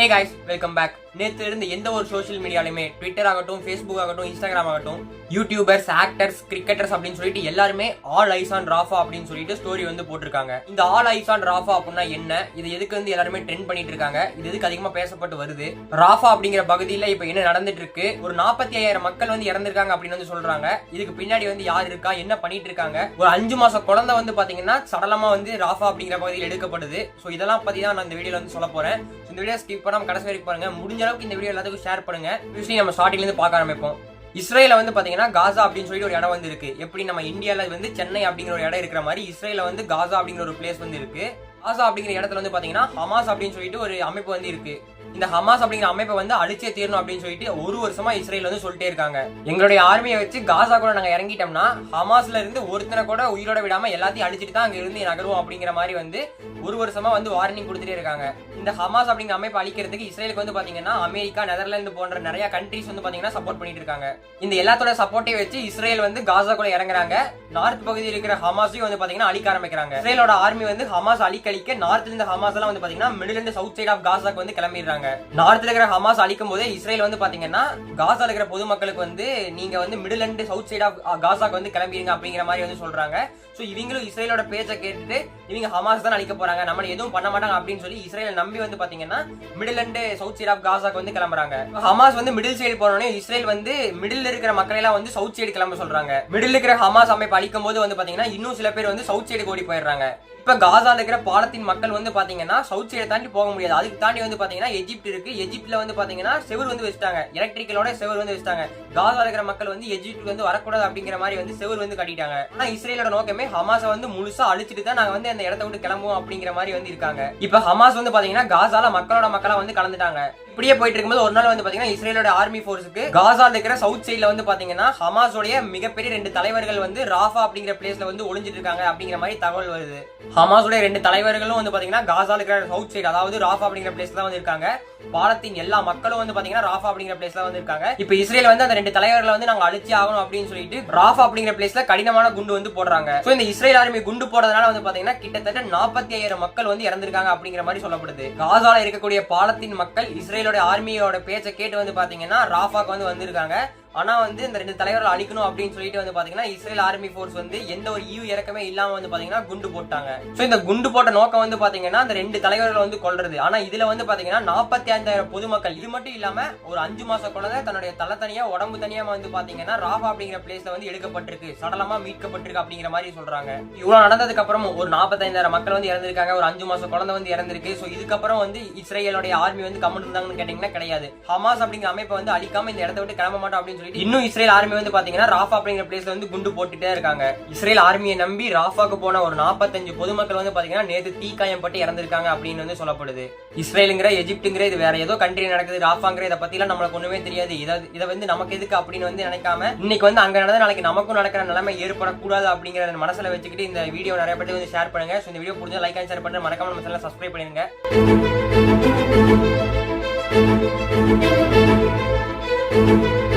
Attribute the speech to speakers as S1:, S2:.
S1: Hey guys, welcome back. நேற்று இருந்து எந்த ஒரு சோஷியல் மீடியாலையுமே ட்விட்டர் ஆகட்டும் ஃபேஸ்புக் ஆகட்டும் இன்ஸ்டாகிராம் ஆகட்டும் யூடியூபர்ஸ் ஆக்டர்ஸ் கிரிக்கெட்டர்ஸ் அப்படின்னு சொல்லிட்டு எல்லாருமே ஆல் ஐஸ் ஆன் ராஃபா அப்படின்னு சொல்லிட்டு ஸ்டோரி வந்து போட்டிருக்காங்க. இந்த ஆல் ஐஸ் ஆன் ராஃபா அப்படின்னா என்ன? இது எதுக்கு வந்து எல்லாருமே ட்ரெண்ட் பண்ணிட்டு இருக்காங்க? இது எதுக்கு அதிகமா பேசப்பட்டு வருது? ராஃபா அப்படிங்கிற பகுதியில இப்ப என்ன நடந்துட்டு இருக்கு? ஒரு நாற்பத்தி ஐயாயிரம் மக்கள் வந்து இறந்திருக்காங்க அப்படின்னு வந்து சொல்றாங்க. இதுக்கு பின்னாடி வந்து யார் இருக்கா? என்ன பண்ணிட்டு இருக்காங்க? ஒரு அஞ்சு மாச குழந்தை வந்து பாத்தீங்கன்னா சடலமா வந்து ராஃபா அப்படிங்கிற பகுதியில் எடுக்கப்படுது. ஸோ இதெல்லாம் பத்தி தான் நான் இந்த வீடியோல வந்து சொல்ல போறேன். இந்த வீடியோ ஸ்கிப் பண்ணாம கடைசி வரைக்கும் பாருங்க. முடிஞ்ச அளவுக்கு இந்த வீடியோ எல்லாத்துக்கும் ஷேர் பண்ணுங்க. விஷயம் நம்ம ஸ்டார்டிங்லேருந்து பார்க்க ஆரம்பிப்போம். இஸ்ரேல வந்து பாத்தீங்கன்னா காசா அப்படின்னு சொல்லிட்டு ஒரு இடம் வந்து இருக்கு எப்படி நம்ம இந்தியால வந்து சென்னை அப்படிங்கிற ஒரு இடம் இருக்கிற மாதிரி இஸ்ரேல வந்து காசா அப்படிங்கிற ஒரு பிளேஸ் வந்து இருக்கு. காசா அப்படிங்கிற இடத்துல வந்து பாத்தீங்கன்னா ஹமாஸ் அப்படின்னு சொல்லிட்டு ஒரு அமைப்பு வந்து இருக்கு. இந்த ஹமாஸ் அப்படிங்கிற அமைப்பை வந்து அழிச்சே தீரணும் அப்படின்னு சொல்லிட்டு ஒரு வருஷமா இஸ்ரேல் வந்து சொல்லிட்டே இருக்காங்க. எங்களுடைய ஆர்மியை வச்சு காசா கூட நாங்க இறங்கிட்டோம்னா ஹமாஸ்ல இருந்து ஒருத்தனை கூட உயிரோட விடாம எல்லாத்தையும் அழிச்சிட்டு தான் அங்க இருந்து நகருவோம் அப்படிங்கிற மாதிரி வந்து ஒரு வருஷமா வந்து வார்னிங் கொடுத்துட்டே இருக்காங்க. இந்த ஹமாஸ் அப்படிங்கிற அமைப்பு அழிக்கிறதுக்கு இஸ்ரேலுக்கு வந்து பாத்தீங்கன்னா அமெரிக்கா நெதர்லாந்து போன்ற நிறைய கண்ட்ரிஸ் வந்து பாத்தீங்கன்னா சப்போர்ட் பண்ணிட்டு இருக்காங்க. இந்த எல்லாத்தோட சப்போர்ட்டையும் வச்சு இஸ்ரேல் வந்து காசா கூட இறங்குறாங்க. நார்த் பகுதியில் இருக்கிற ஹமாஸையும் வந்து பாத்தீங்கன்னா அழிக்க ஆரம்பிக்கிறாங்க. இஸ்ரேலோட ஆர்மி வந்து ஹமாஸ் அழிக்கழிக்க நார்த்ல இருந்து ஹமாஸ் எல்லாம் வந்து பாத்தீங்கன்னா மிடில் இருந்து சவுத் சைட் ஆஃப் காசாக்கு வந்து கிளம்பிடுறாங்க. நார்த்ல இருக்கிற ஹமாஸ் அழிக்கும் போதே இஸ்ரேல் வந்து பாத்தீங்கன்னா காசா இருக்கிற பொதுமக்களுக்கு வந்து நீங்க வந்து middle and south side of காசாக்கு வந்து கிளம்பிடுங்க அப்படிங்கிற மாதிரி வந்து சொல்றாங்க. சோ இவங்களும் இஸ்ரேலோட பேச்சை கேட்டுட்டு இவங்க ஹமாஸ் தான் அழிக்க போறாங்க. நம்ம எதுவும் பண்ண மாட்டாங்க அப்படின்னு சொல்லி இஸ்ரேலை நம்பி வந்து பாத்தீங்கன்னா middle and south side of காசாக்கு வந்து கிளம்புறாங்க. ஹமாஸ் வந்து மிடில் சைடு போனோடனே இஸ்ரேல் வந்து மிடில் இருக்கிற மக்களை எல்லாம் வந்து சவுத் சைடு கிளம்ப சொல்றாங்க. மிடில் இருக்கிற ஹமாஸ் அமைப்பு அழிக்கும் போது வந்து பாத்தீங்கன்னா இன்னும் சில பேர் வந்து சவுத் சைடு ஓடி போயிடுறாங்க. இப்ப காசால இருக்கிற பாலத்தின் மக்கள் வந்து பாத்தீங்கன்னா சவுத் சைடு தாண்டி போக முடியாது. அதுக்கு தாண்டி வந்து பாத்தீங்கன்னா எஜிப்ட் இருக்கு. எஜிப்ட்ல வந்து பாத்தீங்கன்னா செவர் வந்து வச்சுட்டாங்க. எலக்ட்ரிக்கலோட செவர் வந்து வச்சுட்டாங்க. காசால இருக்கிற மக்கள் வந்து எஜிப்ட் வந்து வரக்கூடாது அப்படிங்கிற மாதிரி வந்து செவர் வந்து கட்டிட்டாங்க. ஆனா இஸ்ரேலோட நோக்கமே ஹமாஸை வந்து முழுசா அழிச்சிட்டு தான் நாங்க வந்து அந்த இடத்த விட்டு கிளம்புவோம் அப்படிங்கிற மாதிரி வந்து இருக்காங்க. இப்ப ஹமாஸ் வந்து பாத்தீங்கன்னா காசால மக்களோட மக்களா வந்து கலந்துட்டாங்க. இப்படியே போயிட்டு இருக்கும்போது ஒரு நாள் வந்து பாத்தீங்கன்னா இஸ்ரேலோட ஆர்மி போர்ஸுக்கு காசால இருக்கிற சவுத் சைட்ல வந்து பாத்தீங்கன்னா ஹமாஸோடைய மிகப்பெரிய ரெண்டு தலைவர்கள் வந்து ராஃபா அப்படிங்கிற பிளேஸ்ல வந்து ஒளிஞ்சிட்டு இருக்காங்க அப்படிங்கிற மாதிரி தகவல் வருது. ஹமாஸோட ரெண்டு தலைவர்களும் வந்து பாத்தீங்கன்னா காசால இருக்கிற சவுத் சைடு அதாவது ராஃபா அப்படிங்கிற பிளேஸ்ல தான் வந்து இருக்காங்க. பாலத்தின் எல்லா மக்களும் வந்து பாத்தீங்கன்னா ராஃபா அப்படிங்கிற பிளேஸ்ல வந்து இருக்காங்க. இப்ப இஸ்ரேல் வந்து அந்த ரெண்டு தலைவர்களை வந்து நாங்க அழிச்சு ஆகணும் அப்படின்னு சொல்லிட்டு ராஃபா அப்படிங்கிற பிளேஸ்ல கடினமான குண்டு வந்து போடுறாங்க. சோ இந்த இஸ்ரேல் ஆர்மி குண்டு போடுறதுனால வந்து பாத்தீங்கன்னா கிட்டத்தட்ட நாற்பத்தி ஐயாயிரம் மக்கள் வந்து இறந்திருக்காங்க அப்படிங்கிற மாதிரி சொல்லப்படுது. காசால இருக்கக்கூடிய பாலத்தின் மக்கள் இஸ்ரேலோட ஆர்மியோட பேச்சை கேட்டு வந்து பாத்தீங்கன்னா ராஃபாக்கு வந்து வந்திருக்காங்க. ஆனா வந்து இந்த ரெண்டு தலைவர்கள் அழிக்கணும் அப்படின்னு சொல்லிட்டு வந்து பாத்தீங்கன்னா இஸ்ரேல் ஆர்மி ஃபோர்ஸ் வந்து எந்த ஒரு ஈவு இறக்கமே இல்லாம வந்து பாத்தீங்கன்னா குண்டு போட்டாங்க. சோ இந்த குண்டு போட்ட நோக்கம் வந்து பாத்தீங்கன்னா அந்த ரெண்டு தலைவர்களை வந்து கொல்றது. ஆனா இதுல வந்து பாத்தீங்கன்னா நாற்பத்தி ஐந்தாயிரம் பொதுமக்கள் இது மட்டும் இல்லாம ஒரு அஞ்சு மாச குழந்தை தன்னுடைய தலை தனியா உடம்பு தனியா வந்து பாத்தீங்கன்னா ராஃபா அப்படிங்கிற பிளேஸ்ல வந்து எடுக்கப்பட்டிருக்கு. சடலமா மீட்கப்பட்டிருக்கு அப்படிங்கிற மாதிரி சொல்றாங்க. இவ்வளவு நடந்ததுக்கு அப்புறம் ஒரு நாற்பத்தைந்தாயிரம் மக்கள் வந்து இறந்திருக்காங்க. ஒரு அஞ்சு மாச குழந்தை வந்து இறந்திருக்கு. சோ இதுக்கப்புறம் வந்து இஸ்ரேலுடைய ஆர்மி வந்து கம்மன் இருந்தாங்கன்னு கேட்டீங்கன்னா கிடையாது. ஹமாஸ் அப்படிங்கிற அமைப்பை வந்து அழிக்காம இந்த இடத்த விட்டு கிளம்ப மாட்டோம் அப்படின்னு சொல்லிட்டு இன்னும் இஸ்ரேல் ஆர்மி வந்து பாத்தீங்கன்னா ராஃபா அப்படிங்கிற பிளேஸ்ல வந்து குண்டு போட்டுட்டே இருக்காங்க. இஸ்ரேல் ஆர்மியை நம்பி ராஃபாக்கு போன ஒரு நாற்பத்தஞ்சு பொதுமக்கள் வந்து பாத்தீங்கன்னா நேத்து தீக்காயம் பட்டு இறந்திருக்காங்க அப்படின்னு வந்து சொல்லப்படுது. இஸ்ரேலுங்கிற எஜிப்டுங்கிற இது வேற ஏதோ கண்ட்ரி நடக்குது ராஃபாங்கிற இதை பத்தி எல்லாம் நம்மளுக்கு ஒண்ணுமே தெரியாது. இதை இதை வந்து நமக்கு எதுக்கு அப்படின்னு வந்து நினைக்காம இன்னைக்கு வந்து அங்க நடந்த நாளைக்கு நமக்கும் நடக்கிற நிலைமை ஏற்படக்கூடாது அப்படிங்கிற மனசுல வச்சுக்கிட்டு இந்த வீடியோ நிறைய பேர் வந்து ஷேர் பண்ணுங்க. ஸோ இந்த வீடியோ புரிஞ்ச லைக் அண்ட் ஷேர் பண்ணுற மறக்காம நம்ம சேனல் சப்ஸ்கிரைப் பண்ணிருங்க